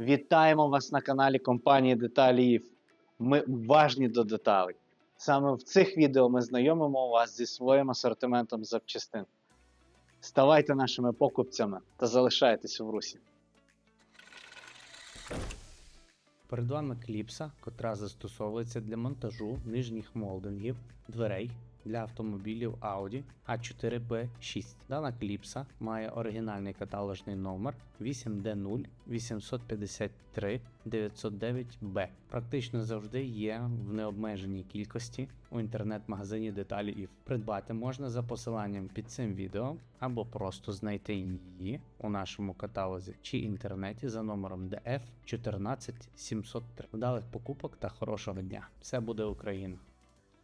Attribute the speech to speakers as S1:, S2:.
S1: Вітаємо вас на каналі компанії Деталі Ми уважні до деталей. Саме в цих відео ми знайомимо вас зі своїм асортиментом запчастин. Ставайте нашими покупцями та залишайтесь в русі. Перед вами кліпса, котра застосовується для монтажу нижніх молдингів, дверей для автомобілів Audi A4B6. Дана кліпса має оригінальний каталожний номер 8D0 853 909B. Практично завжди є в необмеженій кількості у інтернет-магазині деталі ІФ. Придбати можна за посиланням під цим відео або просто знайти її у нашому каталозі чи інтернеті за номером DF 14703. Вдалих покупок та хорошого дня! Все буде Україна!